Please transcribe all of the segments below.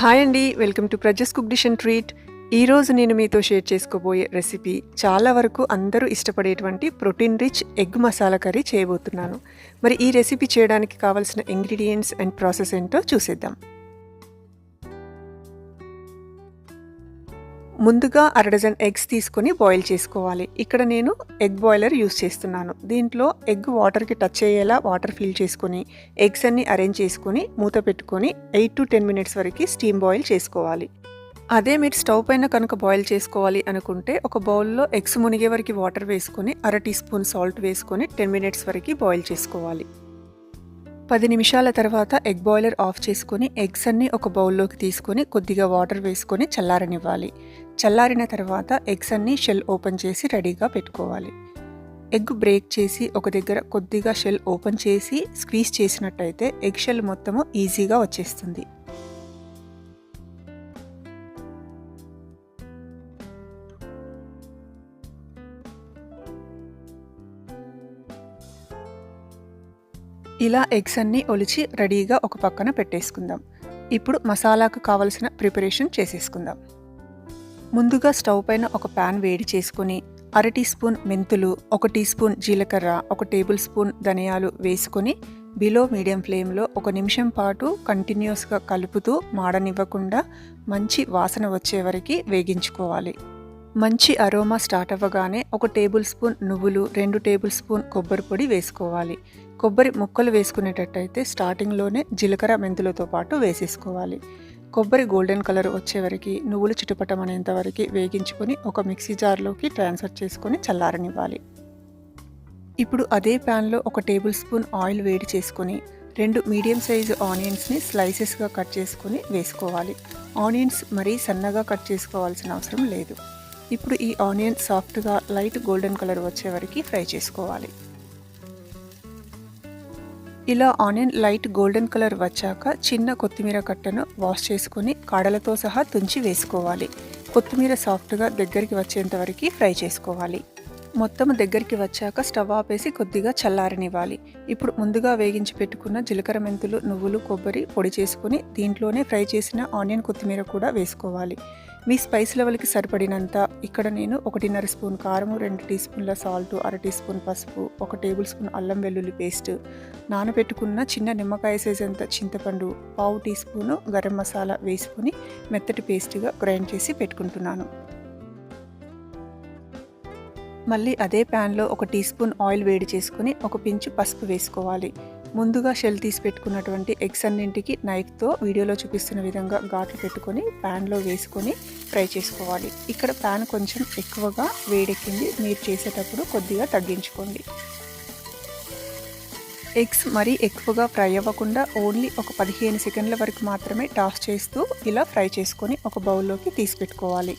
Hi అండి welcome to Prajas cook dish and treat. ఈరోజు నేను మీతో షేర్ చేసుకోబోయే రెసిపీ చాలా వరకు అందరూ ఇష్టపడేటువంటి protein rich egg masala curry చేయబోతున్నాను. మరి ఈ రెసిపీ చేయడానికి కావాల్సిన ఇంగ్రీడియంట్స్ అండ్ ప్రాసెస్ ఏంటో చూసేద్దాం. ముందుగా అర డజన్ ఎగ్స్ తీసుకొని బాయిల్ చేసుకోవాలి. ఇక్కడ నేను ఎగ్ బాయిలర్ యూస్ చేస్తున్నాను. దీంట్లో ఎగ్ వాటర్కి టచ్ అయ్యేలా వాటర్ ఫిల్ చేసుకొని ఎగ్స్ అన్ని అరేంజ్ చేసుకొని మూత పెట్టుకొని ఎయిట్ టు టెన్ మినిట్స్ వరకు స్టీమ్ బాయిల్ చేసుకోవాలి. అదే మీరు స్టవ్ పైన కనుక బాయిల్ చేసుకోవాలి అనుకుంటే ఒక బౌల్లో ఎగ్స్ మునిగే వరకు వాటర్ వేసుకొని అర టీ స్పూన్ సాల్ట్ వేసుకొని టెన్ మినిట్స్ వరకు బాయిల్ చేసుకోవాలి. పది నిమిషాల తర్వాత ఎగ్ బాయిలర్ ఆఫ్ చేసుకొని ఎగ్స్ అన్ని ఒక బౌల్లోకి తీసుకొని కొద్దిగా వాటర్ వేసుకొని చల్లారనివ్వాలి. చల్లారిన తర్వాత ఎగ్స్ అన్ని షెల్ ఓపెన్ చేసి రెడీగా పెట్టుకోవాలి. ఎగ్ బ్రేక్ చేసి ఒక దగ్గర కొద్దిగా షెల్ ఓపెన్ చేసి స్క్వీజ్ చేసినట్టయితే ఎగ్ షెల్ మొత్తము ఈజీగా వచ్చేస్తుంది. ఇలా ఎగ్స్ అన్నీ ఒలిచి రెడీగా ఒక పక్కన పెట్టేసుకుందాం. ఇప్పుడు మసాలాకు కావలసిన ప్రిపరేషన్ చేసేసుకుందాం. ముందుగా స్టవ్ పైన ఒక ప్యాన్ వేడి చేసుకుని అర టీ స్పూన్ మెంతులు ఒక టీ స్పూన్ జీలకర్ర ఒక టేబుల్ స్పూన్ ధనియాలు వేసుకొని బిలో మీడియం ఫ్లేమ్లో ఒక నిమిషం పాటు కంటిన్యూస్గా కలుపుతూ మాడనివ్వకుండా మంచి వాసన వచ్చే వరకు వేగించుకోవాలి. మంచి అరోమా స్టార్ట్ అవ్వగానే ఒక టేబుల్ స్పూన్ నువ్వులు రెండు టేబుల్ స్పూన్ కొబ్బరి పొడి వేసుకోవాలి. కొబ్బరి ముక్కలు వేసుకునేటట్టయితే స్టార్టింగ్లోనే జీలకర్ర మెంతులతో పాటు వేసేసుకోవాలి. కొబ్బరి గోల్డెన్ కలర్ వచ్చే వరకు నువ్వులు చిటుపటం వరకు వేగించుకొని ఒక మిక్సీ జార్లోకి ట్రాన్స్ఫర్ చేసుకొని చల్లారనివ్వాలి. ఇప్పుడు అదే ప్యాన్లో ఒక టేబుల్ స్పూన్ ఆయిల్ వేడి చేసుకొని రెండు మీడియం సైజు ఆనియన్స్ని స్లైసెస్గా కట్ చేసుకొని వేసుకోవాలి. ఆనియన్స్ మరీ సన్నగా కట్ చేసుకోవాల్సిన అవసరం లేదు. ఇప్పుడు ఈ ఆనియన్ సాఫ్ట్గా లైట్ గోల్డెన్ కలర్ వచ్చే వరకు ఫ్రై చేసుకోవాలి. ఇలా ఆనియన్ లైట్ గోల్డెన్ కలర్ వచ్చాక చిన్న కొత్తిమీర కట్టను వాష్ చేసుకొని కాడలతో సహా తుంచి వేసుకోవాలి. కొత్తిమీర సాఫ్ట్గా దగ్గరికి వచ్చేంత వరకు ఫ్రై చేసుకోవాలి. మొత్తం దగ్గరికి వచ్చాక స్టవ్ ఆపేసి కొద్దిగా చల్లారనివ్వాలి. ఇప్పుడు ముందుగా వేగించి పెట్టుకున్న జీలకర్ర మెంతులు నువ్వులు కొబ్బరి పొడి చేసుకుని దీంట్లోనే ఫ్రై చేసిన ఆనియన్ కొత్తిమీర కూడా వేసుకోవాలి. మీ స్పైస్ లెవెల్కి సరిపడినంత ఇక్కడ నేను ఒకటిన్నర స్పూన్ కారము రెండు టీ స్పూన్ల సాల్ట్ అర టీ స్పూన్ పసుపు ఒక టేబుల్ స్పూన్ అల్లం వెల్లుల్లి పేస్ట్ నానబెట్టుకున్న చిన్న నిమ్మకాయ సైజ్ అంత చింతపండు పావు టీ స్పూను గరం మసాలా వేసుకుని మెత్తటి పేస్ట్గా గ్రైండ్ చేసి పెట్టుకుంటున్నాను. మళ్ళీ అదే ప్యాన్లో ఒక టీ స్పూన్ ఆయిల్ వేడి చేసుకుని ఒక పించు పసుపు వేసుకోవాలి. ముందుగా షెల్ తీసి పెట్టుకున్నటువంటి ఎగ్స్ అన్నింటికి నైఫ్తో వీడియోలో చూపిస్తున్న విధంగా ఘాట్లు పెట్టుకొని ప్యాన్లో వేసుకొని ఫ్రై చేసుకోవాలి. ఇక్కడ ప్యాన్ కొంచెం ఎక్కువగా వేడెక్కింది. మీరు చేసేటప్పుడు కొద్దిగా తగ్గించుకోండి. ఎగ్స్ మరీ ఎక్కువగా ఫ్రై అవ్వకుండా ఓన్లీ ఒక పదిహేను సెకండ్ల వరకు మాత్రమే టాస్ చేస్తూ ఇలా ఫ్రై చేసుకొని ఒక బౌల్లోకి తీసి పెట్టుకోవాలి.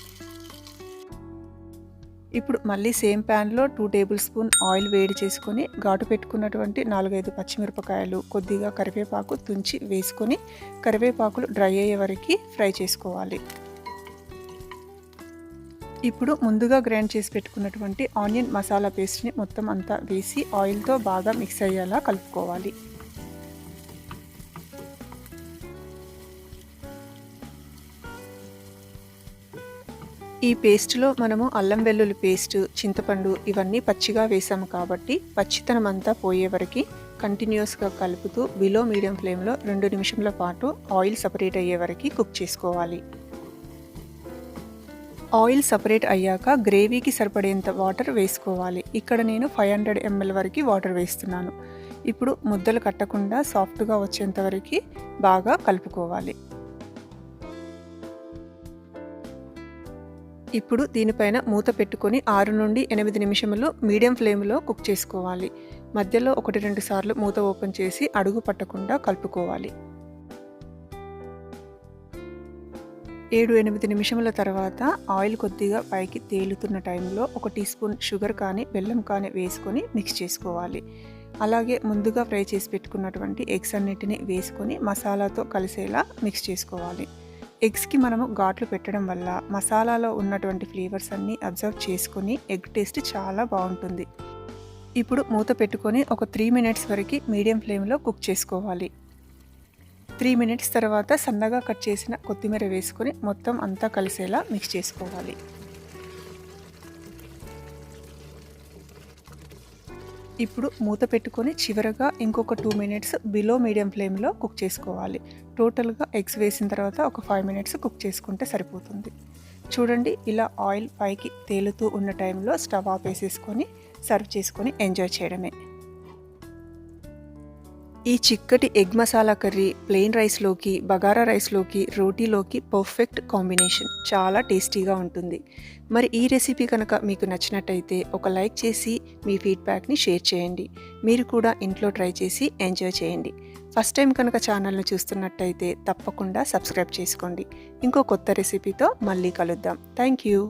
ఇప్పుడు మళ్ళీ సేమ్ ప్యాన్లో టూ టేబుల్ స్పూన్ ఆయిల్ వేడి చేసుకొని ఘాటు పెట్టుకున్నటువంటి నాలుగైదు పచ్చిమిరపకాయలు కొద్దిగా కరివేపాకు తుంచి వేసుకొని కరివేపాకులు డ్రై అయ్యే వరకు ఫ్రై చేసుకోవాలి. ఇప్పుడు ముందుగా గ్రైండ్ చేసి పెట్టుకున్నటువంటి ఆనియన్ మసాలా పేస్ట్ని మొత్తం అంతా వేసి ఆయిల్తో బాగా మిక్స్ అయ్యేలా కలుపుకోవాలి. ఈ పేస్ట్లో మనము అల్లం వెల్లుల్లి పేస్ట్ చింతపండు ఇవన్నీ పచ్చిగా వేసాము కాబట్టి పచ్చితనం అంతా పోయే వరకు కంటిన్యూస్గా కలుపుతూ బిలో మీడియం ఫ్లేమ్లో రెండు నిమిషంల పాటు ఆయిల్ సపరేట్ అయ్యే వరకు కుక్ చేసుకోవాలి. ఆయిల్ సపరేట్ అయ్యాక గ్రేవీకి సరిపడేంత వాటర్ వేసుకోవాలి. ఇక్కడ నేను ఫైవ్ హండ్రెడ్ ఎంఎల్ వరకు వాటర్ వేస్తున్నాను. ఇప్పుడు ముద్దలు కట్టకుండా సాఫ్ట్గా వచ్చేంత వరకు బాగా కలుపుకోవాలి. ఇప్పుడు దీనిపైన మూత పెట్టుకొని ఆరు నుండి ఎనిమిది నిమిషములు మీడియం ఫ్లేమ్లో కుక్ చేసుకోవాలి. మధ్యలో ఒకటి రెండు సార్లు మూత ఓపెన్ చేసి అడుగు పట్టకుండా కలుపుకోవాలి. ఏడు ఎనిమిది నిమిషముల తర్వాత ఆయిల్ కొద్దిగా పైకి తేలుతున్న టైంలో ఒక టీ స్పూన్ షుగర్ కానీ బెల్లం కానీ వేసుకొని మిక్స్ చేసుకోవాలి. అలాగే ముందుగా ఫ్రై చేసి పెట్టుకున్నటువంటి ఎగ్స్ అన్నిటిని వేసుకొని మసాలాతో కలిసేలా మిక్స్ చేసుకోవాలి. ఎగ్స్కి మనము ఘాట్లు పెట్టడం వల్ల మసాలాలో ఉన్నటువంటి ఫ్లేవర్స్ అన్నీ అబ్జర్వ్ చేసుకుని ఎగ్ టేస్ట్ చాలా బాగుంటుంది. ఇప్పుడు మూత పెట్టుకొని ఒక త్రీ మినిట్స్ వరకు మీడియం ఫ్లేమ్లో కుక్ చేసుకోవాలి. త్రీ మినిట్స్ తర్వాత సన్నగా కట్ చేసిన కొత్తిమీర వేసుకొని మొత్తం అంతా కలిసేలా మిక్స్ చేసుకోవాలి. ఇప్పుడు మూత పెట్టుకొని చివరగా ఇంకొక టూ మినిట్స్ బిలో మీడియం ఫ్లేమ్లో కుక్ చేసుకోవాలి. టోటల్గా ఎగ్స్ వేసిన తర్వాత ఒక ఫైవ్ మినిట్స్ కుక్ చేసుకుంటే సరిపోతుంది. చూడండి ఇలా ఆయిల్ పైకి తేలుతూ ఉన్న టైంలో స్టవ్ ఆఫ్ వేసేసుకొని సర్వ్ చేసుకొని ఎంజాయ్ చేయడమే. ఈ చిక్కటి ఎగ్ మసాలా కర్రీ ప్లెయిన్ రైస్లోకి బగారా రైస్లోకి రోటీలోకి పర్ఫెక్ట్ కాంబినేషన్ చాలా టేస్టీగా ఉంటుంది. మరి ఈ రెసిపీ కనుక మీకు నచ్చినట్టయితే ఒక లైక్ చేసి మీ ఫీడ్బ్యాక్ని షేర్ చేయండి. మీరు కూడా ఇంట్లో ట్రై చేసి ఎంజాయ్ చేయండి. ఫస్ట్ టైం కనుక ఛానల్ను చూస్తున్నట్టయితే తప్పకుండా సబ్స్క్రైబ్ చేసుకోండి. ఇంకో కొత్త రెసిపీతో మళ్ళీ కలుద్దాం. Thank you